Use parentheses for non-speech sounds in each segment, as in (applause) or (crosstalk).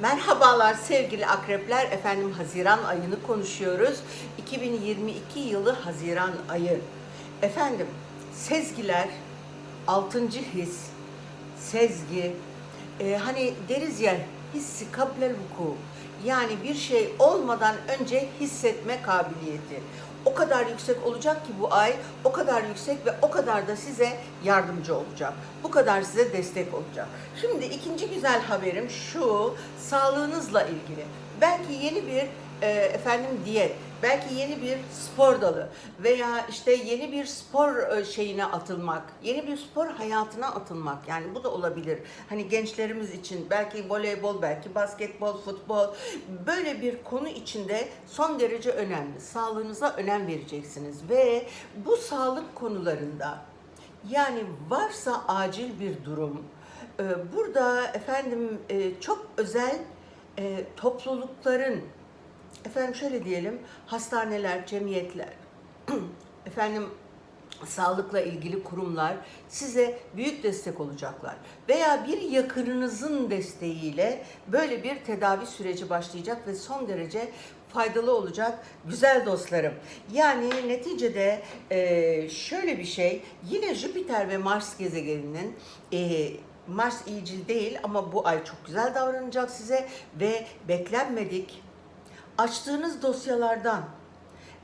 Merhabalar sevgili akrepler. Efendim Haziran ayını konuşuyoruz. 2022 yılı Haziran ayı. Efendim sezgiler, altıncı his, sezgi, e, hani deriz ya hissi kablel vuku. Yani bir şey olmadan önce hissetme kabiliyeti. O kadar yüksek olacak ki bu ay, o kadar yüksek ve o kadar da size yardımcı olacak. Bu kadar size destek olacak. Şimdi ikinci güzel haberim şu, sağlığınızla ilgili. Belki yeni bir e, efendim diyet, belki yeni bir spor dalı veya işte yeni bir spor e, şeyine atılmak, yeni bir spor hayatına atılmak yani bu da olabilir. Hani gençlerimiz için belki voleybol, belki basketbol, futbol böyle bir konu içinde son derece önemli. Sağlığınıza önem vereceksiniz ve bu sağlık konularında yani varsa acil bir durum, e, burada efendim e, çok özel toplulukların efendim şöyle diyelim hastaneler, cemiyetler, (clears throat) efendim sağlıkla ilgili kurumlar size büyük destek olacaklar. Veya bir yakınınızın desteğiyle böyle bir tedavi süreci başlayacak ve son derece faydalı olacak güzel dostlarım. Yani neticede e, şöyle bir şey yine Jüpiter ve Mars gezegeninin e, Mars iyicil değil ama bu ay çok güzel davranacak size ve beklenmedik açtığınız dosyalardan,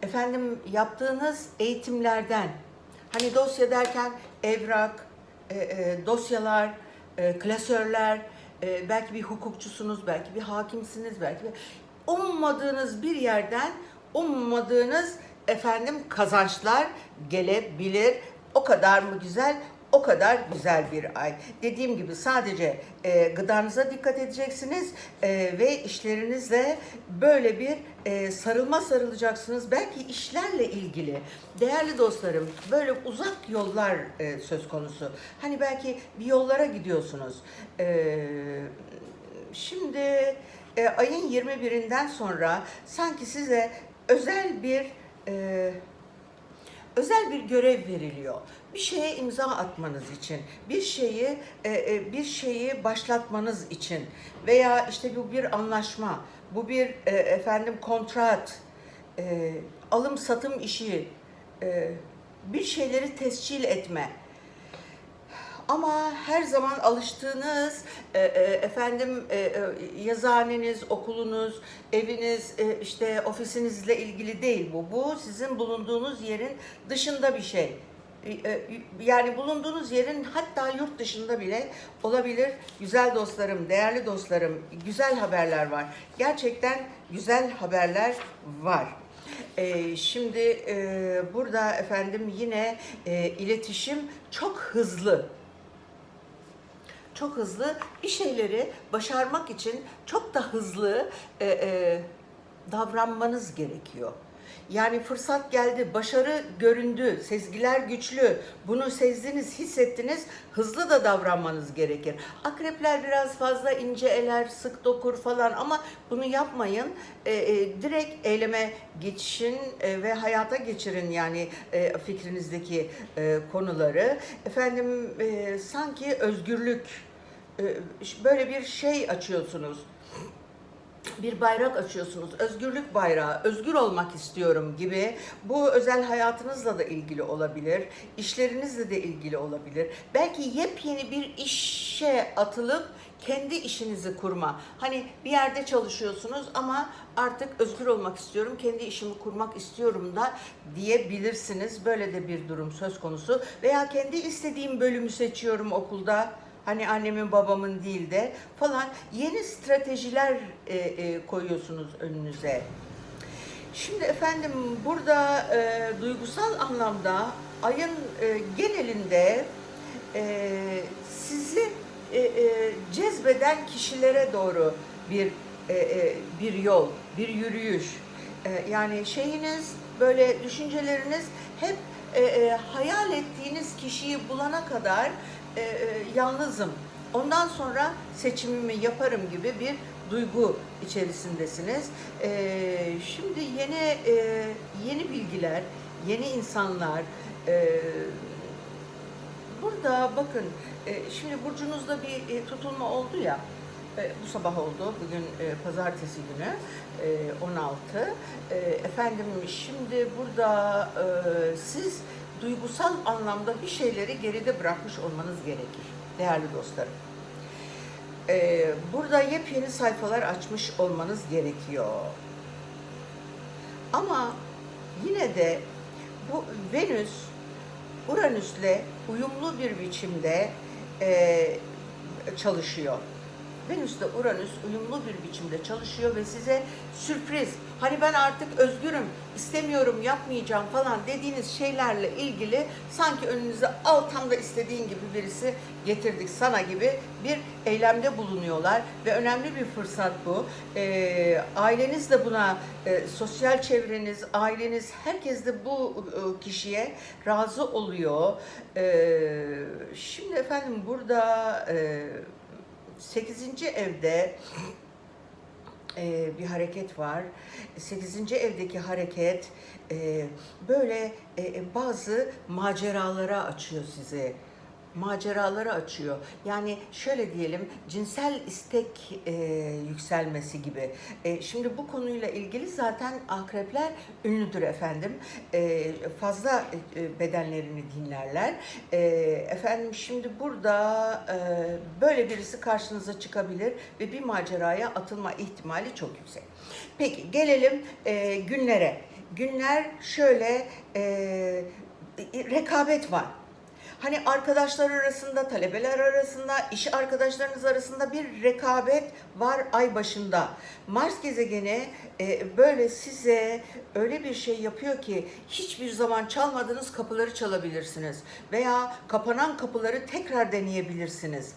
efendim yaptığınız eğitimlerden, hani dosya derken evrak, e, e, dosyalar, e, klasörler, e, belki bir hukukçusunuz, belki bir hakimsiniz, belki bir, ummadığınız bir yerden ummadığınız efendim kazançlar gelebilir. O kadar mı güzel? O kadar güzel bir ay. Dediğim gibi sadece e, gıdanıza dikkat edeceksiniz e, ve işlerinizle böyle bir e, sarılma sarılacaksınız. Belki işlerle ilgili. Değerli dostlarım böyle uzak yollar e, söz konusu. Hani belki bir yollara gidiyorsunuz. E, şimdi e, ayın 21'inden sonra sanki size özel bir... E, özel bir görev veriliyor. Bir şeye imza atmanız için, bir şeyi e, e, bir şeyi başlatmanız için veya işte bu bir anlaşma, bu bir e, efendim kontrat, alım satım işi, bir şeyleri tescil etme. Ama her zaman alıştığınız efendim e, yazıhaneniz, okulunuz, eviniz, işte ofisinizle ilgili değil bu. Bu sizin bulunduğunuz yerin dışında bir şey. E, Yani bulunduğunuz yerin hatta yurt dışında bile olabilir. Güzel dostlarım, değerli dostlarım, güzel haberler var. Gerçekten güzel haberler var. Ee, şimdi e, burada efendim yine e, iletişim çok hızlı çok hızlı bir şeyleri başarmak için çok da hızlı e, e, davranmanız gerekiyor. Yani fırsat geldi, başarı göründü, sezgiler güçlü. Bunu sezdiniz, hissettiniz, hızlı da davranmanız gerekir. Akrepler biraz fazla ince eler, sık dokur falan ama bunu yapmayın. E, e, direkt eyleme geçin e, ve hayata geçirin yani e, fikrinizdeki e, konuları. Efendim e, sanki özgürlük e, böyle bir şey açıyorsunuz bir bayrak açıyorsunuz. Özgürlük bayrağı, özgür olmak istiyorum gibi. Bu özel hayatınızla da ilgili olabilir. işlerinizle de ilgili olabilir. Belki yepyeni bir işe atılıp kendi işinizi kurma. Hani bir yerde çalışıyorsunuz ama artık özgür olmak istiyorum, kendi işimi kurmak istiyorum da diyebilirsiniz. Böyle de bir durum söz konusu. Veya kendi istediğim bölümü seçiyorum okulda Hani annemin babamın değil de falan yeni stratejiler e, e, koyuyorsunuz önünüze. Şimdi efendim burada e, duygusal anlamda ayın e, genelinde e, sizi e, e, cezbeden kişilere doğru bir e, e, bir yol, bir yürüyüş. E, yani şeyiniz böyle düşünceleriniz hep e, e, hayal ettiğiniz kişiyi bulana kadar e, e, yalnızım. Ondan sonra seçimimi yaparım gibi bir duygu içerisindesiniz. E, şimdi yeni e, yeni bilgiler, yeni insanlar. E, burada bakın, e, şimdi burcunuzda bir e, tutulma oldu ya. E, bu sabah oldu. Bugün e, pazartesi günü. E, 16. E, efendim şimdi burada e, siz duygusal anlamda bir şeyleri geride bırakmış olmanız gerekir. Değerli dostlarım. E, burada yepyeni sayfalar açmış olmanız gerekiyor. Ama yine de bu Venüs Uranüs'le uyumlu bir biçimde e, çalışıyor. Venüs ile Uranüs uyumlu bir biçimde çalışıyor ve size sürpriz, hani ben artık özgürüm, istemiyorum, yapmayacağım falan dediğiniz şeylerle ilgili sanki önünüze al tam da istediğin gibi birisi getirdik sana gibi bir eylemde bulunuyorlar ve önemli bir fırsat bu. Ee, aileniz de buna, e, sosyal çevreniz, aileniz, herkes de bu e, kişiye razı oluyor. Ee, şimdi efendim burada... E, 8. evde e, bir hareket var. 8. evdeki hareket e, böyle e, bazı maceralara açıyor sizi maceraları açıyor. Yani şöyle diyelim cinsel istek e, yükselmesi gibi. E, şimdi bu konuyla ilgili zaten akrepler ünlüdür efendim. E, fazla e, bedenlerini dinlerler. E, efendim şimdi burada e, böyle birisi karşınıza çıkabilir ve bir maceraya atılma ihtimali çok yüksek. Peki gelelim e, günlere. Günler şöyle e, rekabet var. Hani arkadaşlar arasında, talebeler arasında, iş arkadaşlarınız arasında bir rekabet var ay başında. Mars gezegeni e, böyle size öyle bir şey yapıyor ki hiçbir zaman çalmadığınız kapıları çalabilirsiniz veya kapanan kapıları tekrar deneyebilirsiniz.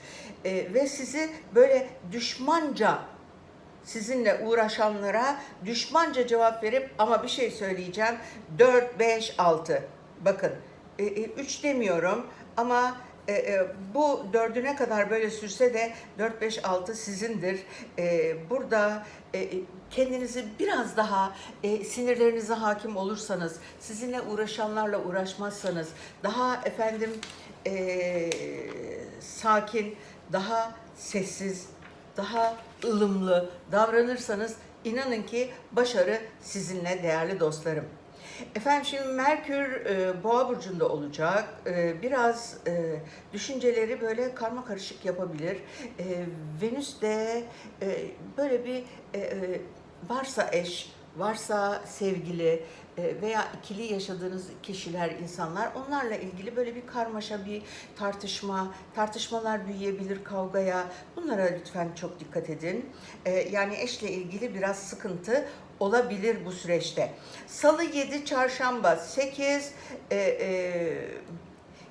E, ve sizi böyle düşmanca sizinle uğraşanlara düşmanca cevap verip ama bir şey söyleyeceğim. 4 5 6. Bakın 3 demiyorum ama e, e, bu dördüne kadar böyle sürse de 4, 5, 6 sizindir. E, burada e, kendinizi biraz daha e, sinirlerinize hakim olursanız, sizinle uğraşanlarla uğraşmazsanız, daha efendim e, sakin, daha sessiz, daha ılımlı davranırsanız inanın ki başarı sizinle değerli dostlarım. Efendim şimdi Merkür e, Boğa burcunda olacak. E, biraz e, düşünceleri böyle karma karışık yapabilir. E, Venüs de e, böyle bir e, e, varsa eş, varsa sevgili e, veya ikili yaşadığınız kişiler, insanlar onlarla ilgili böyle bir karmaşa, bir tartışma, tartışmalar büyüyebilir kavgaya. Bunlara lütfen çok dikkat edin. E, yani eşle ilgili biraz sıkıntı olabilir bu süreçte. Salı 7, çarşamba 8, e, e,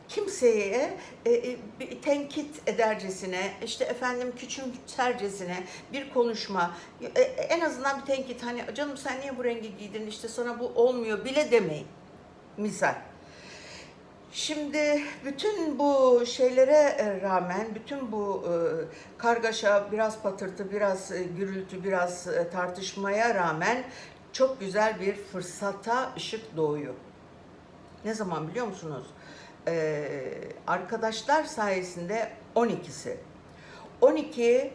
kimseye e, e, tenkit edercesine, işte efendim küçümsercesine bir konuşma, e, en azından bir tenkit hani canım sen niye bu rengi giydin işte sana bu olmuyor bile demeyin. Misal. Şimdi bütün bu şeylere rağmen, bütün bu e, kargaşa, biraz patırtı, biraz e, gürültü, biraz e, tartışmaya rağmen çok güzel bir fırsata ışık doğuyor. Ne zaman biliyor musunuz? Ee, arkadaşlar sayesinde 12'si. 12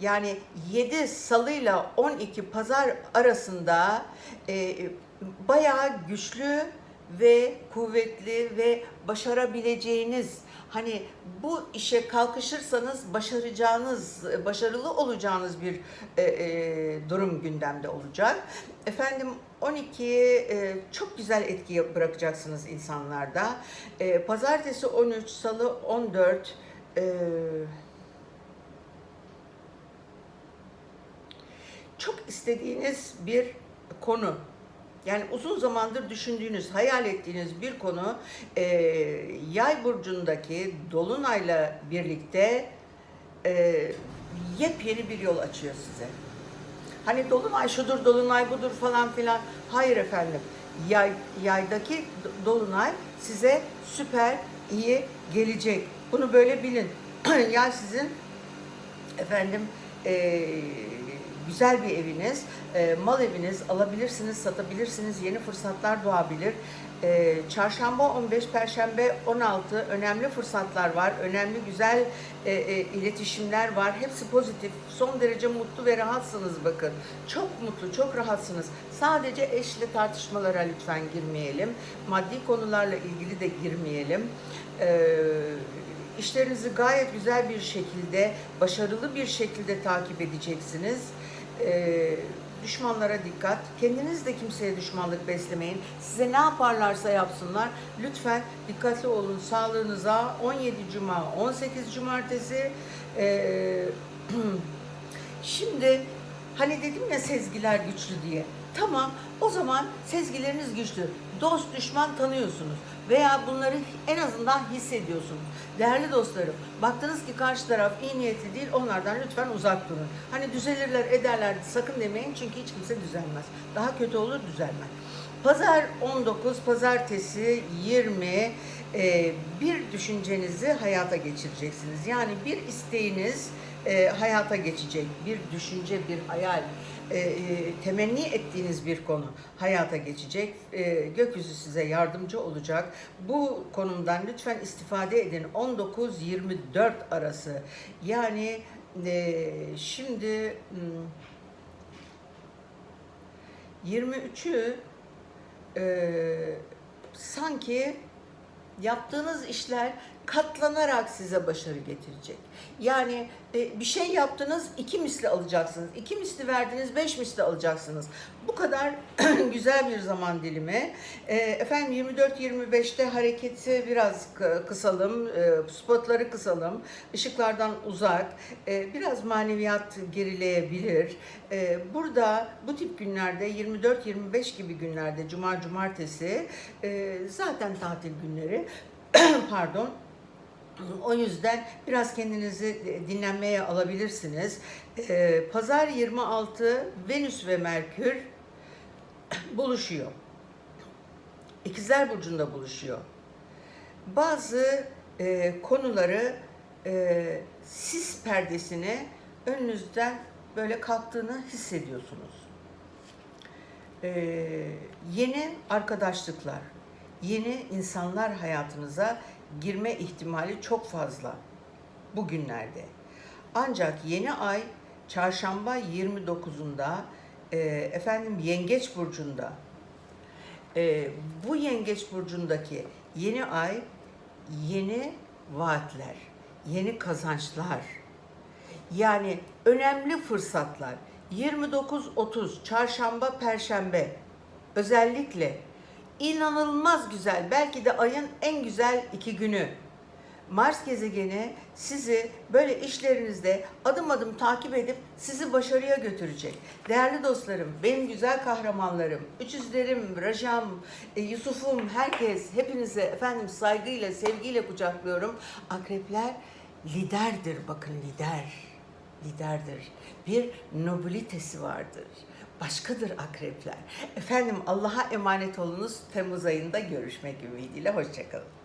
yani 7 salıyla 12 pazar arasında e, bayağı güçlü ve kuvvetli ve başarabileceğiniz hani bu işe kalkışırsanız başaracağınız, başarılı olacağınız bir e, e, durum gündemde olacak. Efendim 12'ye e, çok güzel etki bırakacaksınız insanlarda. E, Pazartesi 13, Salı 14, e, çok istediğiniz bir konu yani uzun zamandır düşündüğünüz, hayal ettiğiniz bir konu e, yay burcundaki dolunayla birlikte e, yepyeni bir yol açıyor size. Hani dolunay şudur, dolunay budur falan filan. Hayır efendim. Yay, yaydaki dolunay size süper iyi gelecek. Bunu böyle bilin. (clears throat) yani sizin efendim e, güzel bir eviniz, e, mal eviniz alabilirsiniz, satabilirsiniz, yeni fırsatlar doğabilir. E, çarşamba 15, perşembe 16 önemli fırsatlar var, önemli güzel e, e, iletişimler var. Hepsi pozitif, son derece mutlu ve rahatsınız bakın. Çok mutlu, çok rahatsınız. Sadece eşle tartışmalara lütfen girmeyelim. Maddi konularla ilgili de girmeyelim. Ee, işlerinizi gayet güzel bir şekilde, başarılı bir şekilde takip edeceksiniz. Ee, düşmanlara dikkat. Kendiniz de kimseye düşmanlık beslemeyin. Size ne yaparlarsa yapsınlar. Lütfen dikkatli olun sağlığınıza. 17 Cuma, 18 Cumartesi. Ee, (clears throat) Şimdi hani dedim ya sezgiler güçlü diye. Tamam o zaman sezgileriniz güçlü. Dost düşman tanıyorsunuz veya bunları en azından hissediyorsunuz. Değerli dostlarım baktınız ki karşı taraf iyi niyetli değil onlardan lütfen uzak durun. Hani düzelirler ederler sakın demeyin çünkü hiç kimse düzelmez. Daha kötü olur düzelmez. Pazar 19, pazartesi 20 e, bir düşüncenizi hayata geçireceksiniz. Yani bir isteğiniz e, hayata geçecek. Bir düşünce, bir hayal, e, e, temenni ettiğiniz bir konu hayata geçecek. E, gökyüzü size yardımcı olacak. Bu konumdan lütfen istifade edin. 19-24 arası. Yani e, şimdi hmm, 23'ü e, sanki yaptığınız işler katlanarak size başarı getirecek. Yani e, bir şey yaptınız iki misli alacaksınız. iki misli verdiniz beş misli alacaksınız. Bu kadar (clears throat) güzel bir zaman dilimi. E, efendim 24-25'te hareketi biraz kı- kısalım, e, spotları kısalım, ışıklardan uzak, e, biraz maneviyat gerileyebilir. E, burada bu tip günlerde 24-25 gibi günlerde cuma cumartesi e, zaten tatil günleri (clears throat) pardon o yüzden biraz kendinizi dinlenmeye alabilirsiniz. Ee, Pazar 26 Venüs ve Merkür buluşuyor. İkizler Burcu'nda buluşuyor. Bazı e, konuları e, sis perdesini önünüzden böyle kalktığını hissediyorsunuz. Ee, yeni arkadaşlıklar, yeni insanlar hayatınıza girme ihtimali çok fazla bugünlerde. Ancak yeni ay çarşamba 29'unda e, efendim Yengeç burcunda. E, bu Yengeç burcundaki yeni ay yeni vaatler, yeni kazançlar, yani önemli fırsatlar. 29-30 çarşamba perşembe. Özellikle inanılmaz güzel belki de ayın en güzel iki günü. Mars gezegeni sizi böyle işlerinizde adım adım takip edip sizi başarıya götürecek. Değerli dostlarım, benim güzel kahramanlarım, üçüzlerim, Rajam, e, Yusuf'um, herkes, hepinize efendim saygıyla, sevgiyle kucaklıyorum. Akrepler liderdir bakın lider liderdir. Bir nobilitesi vardır. Başkadır akrepler. Efendim Allah'a emanet olunuz. Temmuz ayında görüşmek ümidiyle. Hoşçakalın.